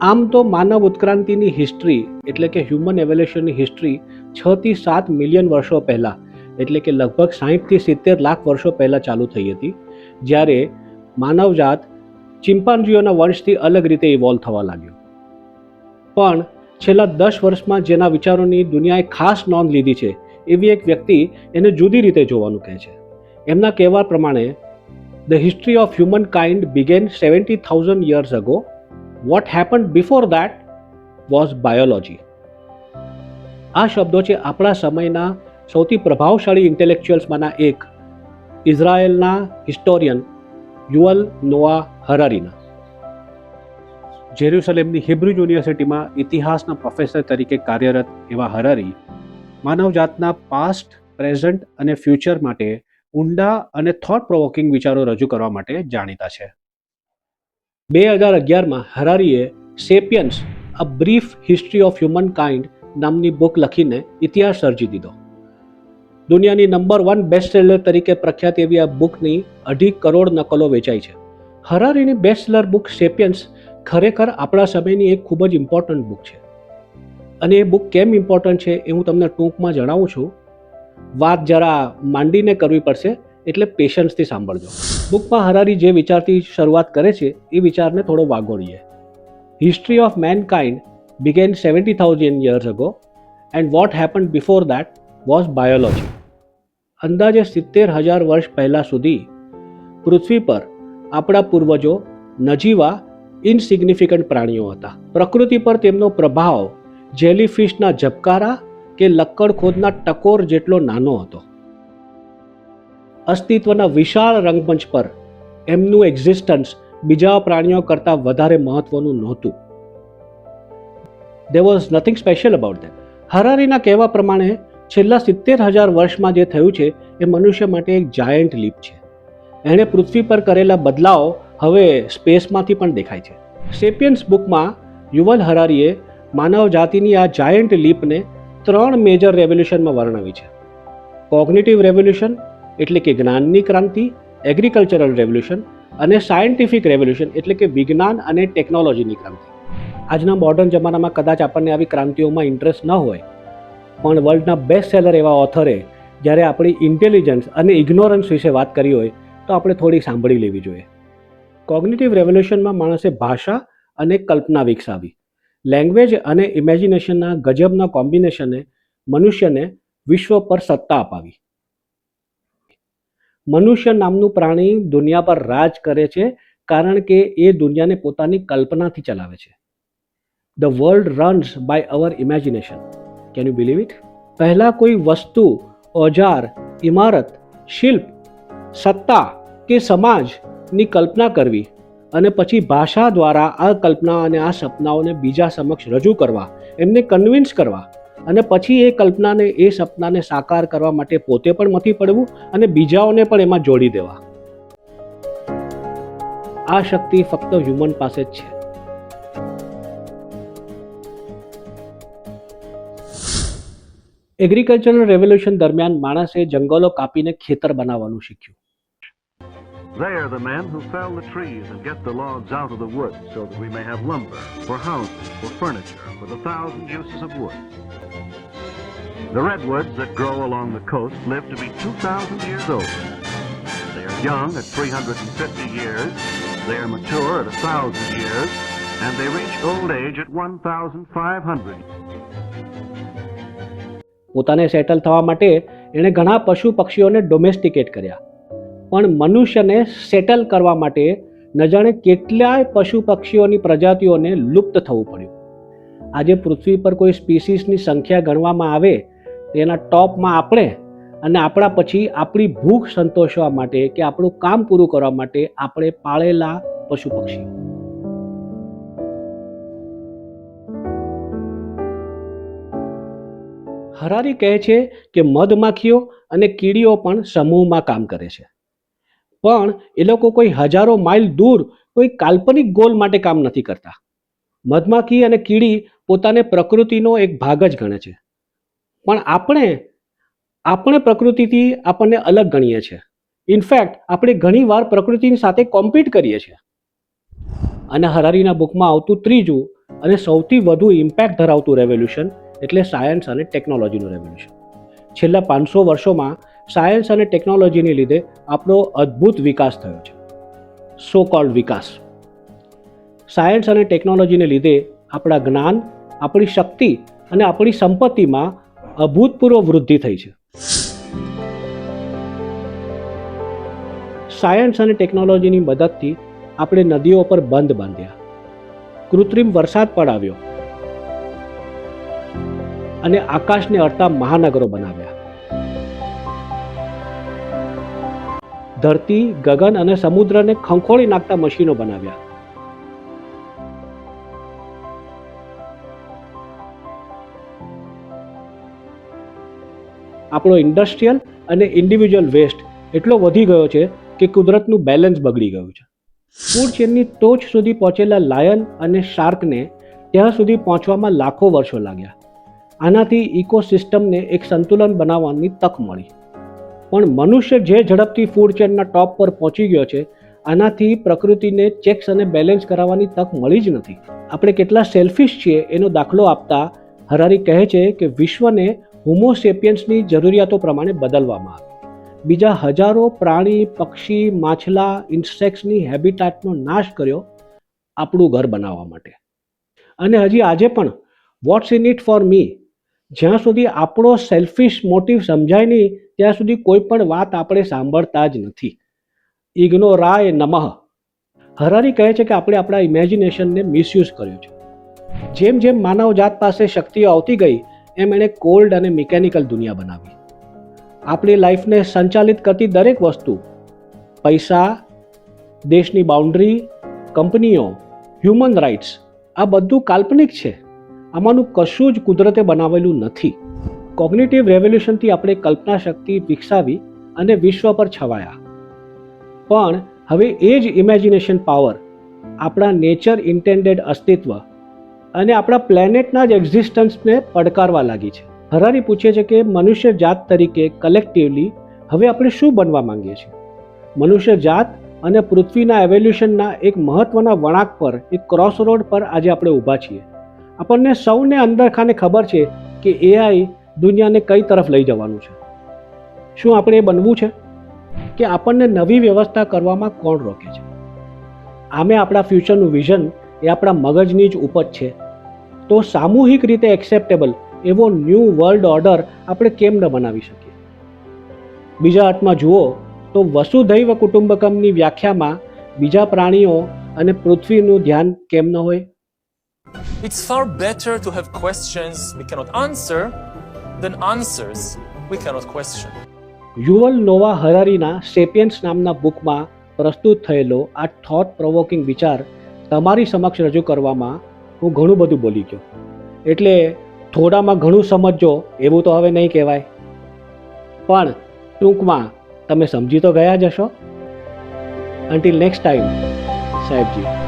આમ તો માનવ ઉત્ક્રાંતિની હિસ્ટ્રી એટલે કે હ્યુમન એવોલ્યુશનની હિસ્ટ્રી છ થી સાત મિલિયન વર્ષો પહેલાં, એટલે કે લગભગ સાહીઠથી સિત્તેર લાખ વર્ષો પહેલાં ચાલુ થઈ હતી, જ્યારે માનવજાત ચિમ્પાન્જીઓના વંશથી અલગ રીતે ઇવોલ્વ થવા લાગ્યો. પણ છેલ્લા દસ વર્ષમાં જેના વિચારોની દુનિયાએ ખાસ નોંધ લીધી છે, એવી એક વ્યક્તિ એને જુદી રીતે જોવાનું કહે છે. એમના કહેવા પ્રમાણે the history of human kind began seventy thousand years ago what happen before that was biology આ શબ્દો છે આપણા સમયના સૌથી પ્રભાવશાળી ઇન્ટેલેક્ચ્યુઅલ્સમાંના એક, ઇઝરાયેલના હિસ્ટોરિયન યુઅલ નોઆ હરારીના. જેરુસલેમની હિબ્રુ યુનિવર્સિટીમાં ઇતિહાસના પ્રોફેસર તરીકે કાર્યરત એવા હરારી માનવજાતના પાસ્ટ પ્રેઝન્ટ અને ફ્યુચર માટે ઊંડા અને થોટ પ્રોવોકિંગ વિચારો રજૂ કરવા માટે જાણીતા છે. બે હજાર અગિયારમાં હરારીએ Sapiens, a brief history of human kind નામની બુક લખીને ઇતિહાસ સર્જી દીધો. દુનિયાની નંબર વન બેસ્ટ સેલર તરીકે પ્રખ્યાત એવી આ બુકની અઢી કરોડ નકલો વેચાઈ છે. હરારીની બેસ્ટ સેલર બુક સેપિયન્સ ખરેખર આપણા સમયની એક ખૂબ જ ઇમ્પોર્ટન્ટ બુક છે. અને એ બુક કેમ ઇમ્પોર્ટન્ટ છે એ હું તમને ટૂંકમાં જણાવું છું. વાત જરા માંડીને કરવી પડશે. એટલે પેશન્સથી સાંભળજો. બુકમાં હરારી જે વિચારથી શરૂઆત કરે છે, એ વિચારને થોડો વાગોળીએ. History of man kind began seventy thousand years ago and what happen before that was biology અંદાજે સિત્તેર હજાર વર્ષ પહેલાં સુધી, પૃથ્વી પર આપણા પૂર્વજો નજીવા ઇનસિગ્નિફિકન્ટ પ્રાણીઓ હતા. પ્રકૃતિ પર તેમનો પ્રભાવ જેલીફિશના ઝબકારા કે લક્કડ ખોદના ટકોર જેટલો નાનો હતો. અસ્તિત્વના વિશાળ રંગમંચ પર એમનું એક્ઝિસ્ટન્સ બીજા પ્રાણીઓ કરતાં વધારે મહત્વનું નહોતું. There was nothing special about that હરારીના કહેવા પ્રમાણે, છેલ્લા સિત્તેર હજાર વર્ષમાં જે થયું છે, એ મનુષ્ય માટે એક જાયન્ટ લીપ છે. એણે પૃથ્વી પર કરેલા બદલાવ હવે સ્પેસમાંથી પણ દેખાય છે. સેપિયન્સ બુકમાં યુવલ હરારીએ માનવ જાતિની આ જાયન્ટ લીપને ત્રણ મેજર રેવોલ્યુશનમાં વર્ણવી છે. કોગ્નિટિવ રેવોલ્યુશન એટલે કે જ્ઞાનની ક્રાંતિ એગ્રીકલ્ચરલ રેવોલ્યુશન અને સાયન્ટિફિક રેવોલ્યુશન એટલે કે વિજ્ઞાન અને ટેકનોલોજીની ક્રાંતિ. આજના મોડર્ન જમાનામાં કદાચ આપણને આવી ક્રાંતિઓમાં ઇન્ટરેસ્ટ ન હોય, પણ વર્લ્ડના બેસ્ટ સેલર એવા ઓથરે જ્યારે આપણી ઇન્ટેલિજન્સ અને ઇગ્નોરન્સ વિશે વાત કરી હોય, તો આપણે થોડી સાંભળી લેવી જોઈએ. કોગ્નિટિવ રેવોલ્યુશનમાં માણસે ભાષા અને કલ્પના વિકસાવી. લેંગ્વેજ અને ઇમેજિનેશનના ગજબના કોમ્બિનેશને મનુષ્યને વિશ્વ પર સત્તા અપાવી. મનુષ્ય નામનું પ્રાણી દુનિયા પર રાજ કરે છે કારણ કે એ દુનિયાને પોતાની કલ્પનાથી ચલાવે છે. The world runs by our imagination can you believe it પહેલાં કોઈ વસ્તુ, ઓજાર, ઇમારત, શિલ્પ, સત્તા કે સમાજની કલ્પના કરવી અને પછી ભાષા દ્વારા આ કલ્પના અને આ સપનાઓને બીજા સમક્ષ રજૂ કરવા, એમને કન્વિન્સ કરવા અને પછી એ કલ્પનાને એ સપનાને સાકાર કરવા માટે પોતે પણ મથી પડવું અને બીજાઓને પણ એમાં જોડી દેવા આ શક્તિ ફક્ત હ્યુમન પાસે જ છે એગ્રીકલ્ચરલ રેવોલ્યુશન દરમિયાન માણસે જંગલો કાપીને ખેતર બનાવવાનું શીખ્યું They the men who fell the trees and get the logs out of the wood so that we may have lumber, for houses, for furniture, for the thousand uses of wood. The redwoods that grow along the coast live to be 2,000 years old. They are young at 350 years, they are mature at 1,000 years, and they reach old age at 1,500. પોતાને settle થવા માટે એણે ઘણા પશુ પક્ષીઓને ડોમેસ્ટિકેટ કર્યા પણ મનુષ્યને સેટલ કરવા માટે ન જાણે કેટલાય પશુ પક્ષીઓની પ્રજાતિઓને લુપ્ત થવું પડ્યું આજે પૃથ્વી પર કોઈ સ્પીસીસની સંખ્યા ગણવામાં આવે તેના ટોપમાં આપણે અને આપણા પછી આપણી ભૂખ સંતોષવા માટે કે આપણું કામ પૂરું કરવા માટે આપણે પાળેલા પશુ પક્ષી. હરારી કહે છે કે મધમાખીઓ અને કીડીઓ પણ સમૂહમાં કામ કરે છે. પણ એ લોકો કોઈ હજારો માઇલ દૂર કોઈ કાલ્પનિક ગોલ માટે કામ નથી કરતા. મધમાખી અને કીડી પોતાને પ્રકૃતિનો એક ભાગ જ ગણે છે. પણ આપણે આપણે પ્રકૃતિથી આપણને અલગ ગણીએ છીએ. ઇનફેક્ટ આપણે ઘણીવાર પ્રકૃતિની સાથે કોમ્પિટ કરીએ છીએ. અને હરારીના બુકમાં આવતું ત્રીજું અને સૌથી વધુ ઇમ્પેક્ટ ધરાવતું રેવોલ્યુશન એટલે સાયન્સ અને ટેકનોલોજીનું રેવોલ્યુશન છેલ્લા પાંચસો વર્ષોમાં સાયન્સ અને ટેકનોલોજીને લીધે આપણો અદ્ભુત વિકાસ થયો છે. સો કોલ્ડ વિકાસ. સાયન્સ અને ટેકનોલોજીને લીધે આપણા જ્ઞાન, આપણી શક્તિ અને આપણી સંપત્તિમાં અભૂતપૂર્વ વૃદ્ધિ થઈ છે. સાયન્સ અને ટેકનોલોજીની મદદથી આપણે નદીઓ પર બંધ બાંધ્યા. કૃત્રિમ વરસાદ પડાવ્યો. અને આકાશને અડતા મહાનગરો બનાવ્યા. ધરતી, ગગન અને સમુદ્રને ખંખોળી નાખતા મશીનો બનાવ્યા. આપણો ઇન્ડસ્ટ્રીયલ અને ઇન્ડિવિજ્યુઅલ વેસ્ટ એટલો વધી ગયો છે કે કુદરતનું બેલેન્સ બગડી ગયું છે. ફૂડ ચેનની ટોચ સુધી પહોંચેલા લાયન અને શાર્કને ત્યાં સુધી પહોંચવામાં લાખો વર્ષો લાગ્યા. આનાથી ઇકોસિસ્ટમને એક સંતુલન બનાવવાની તક મળી. પણ મનુષ્ય જે ઝડપથી ફૂડ ચેનના ટોપ પર પહોંચી ગયો છે, આનાથી પ્રકૃતિને ચેક્સ અને બેલેન્સ કરાવવાની તક મળી જ નથી. આપણે કેટલા સેલ્ફિશ છીએ એનો દાખલો આપતા હરારી કહે છે કે વિશ્વને હોમોસેપિયન્સની જરૂરિયાતો પ્રમાણે બદલવામાં આવે. બીજા હજારો પ્રાણી, પક્ષી, માછલા, ઇન્સેક્ટ્સની હેબિટાટનો નાશ કર્યો આપણું ઘર બનાવવા માટે. અને હજી આજે પણ what's in it for me જ્યાં સુધી આપણો સેલ્ફિશ મોટિવ સમજાય નહીં, ત્યાં સુધી કોઈ પણ વાત આપણે સાંભળતા જ નથી. ઇગ્નોરાય નમઃ હરારી કહે છે કે આપણે આપણા ઇમેજિનેશનને મિસયુઝ કર્યો છે. જેમ જેમ માનવજાત પાસે શક્તિઓ આવતી ગઈ એમ એણે કોલ્ડ અને મિકેનિકલ દુનિયા બનાવી. આપણી લાઈફને સંચાલિત કરતી દરેક વસ્તુ, પૈસા, દેશની બાઉન્ડ્રી, કંપનીઓ, હ્યુમન રાઇટ્સ, આ બધું કાલ્પનિક છે. આમાંનું કશું જ કુદરતે બનાવેલું નથી. કોગ્નેટિવ રેવોલ્યુશનથી આપણે કલ્પના શક્તિ વિકસાવી અને વિશ્વ પર છવાયા. પણ હવે એ જ ઇમેજિનેશન પાવર, આપણા નેચર ઇન્ટેન્ડેડ અસ્તિત્વ અને આપણા પ્લેનેટના જ એક્ઝિસ્ટન્સને પડકારવા લાગી છે. હરારી પૂછે છે કે મનુષ્ય જાત તરીકે કલેક્ટિવલી હવે આપણે શું બનવા માંગીએ છીએ? મનુષ્ય જાત અને પૃથ્વીના એવોલ્યુશનના એક મહત્વના વળાંક પર, એક ક્રોસ રોડ પર આજે આપણે ઊભા છીએ. આપણને સૌને અંદરખાને ખબર છે કે એઆઈ દુનિયાને કઈ તરફ લઈ જવાનું છે. શું આપણે એ બનવું છે? કે આપણને નવી વ્યવસ્થા કરવામાં કોણ રોકે છે? આમે આપણા ફ્યુચરનું વિઝન એ આપણા મગજની જ ઉપજ છે. તો સામૂહિક રીતે એક્સેપ્ટેબલ એવો ન્યૂ વર્લ્ડ ઓર્ડર આપણે કેમ ન બનાવી શકીએ બીજા અર્થમાં જુઓ તો વસુધૈવ કુટુંબકમની વ્યાખ્યામાં બીજા પ્રાણીઓ અને પૃથ્વીનું ધ્યાન કેમ ન હોય It's far better to have questions we cannot answer than answers we cannot question. Yuval Noah હરારીના Sapiens નામના બુકમાં પ્રસ્તુત થયેલો આ થોટ પ્રોવોકિંગ વિચાર તમારી સમક્ષ રજૂ કરવામાં હું ઘણું બધું બોલી ગયો. એટલે થોડામાં ઘણું સમજજો, એવું તો હવે નહીં કહેવાય. પણ ટૂંકમાં તમે સમજી તો ગયા જ હશો. Until next time સાહેબજી.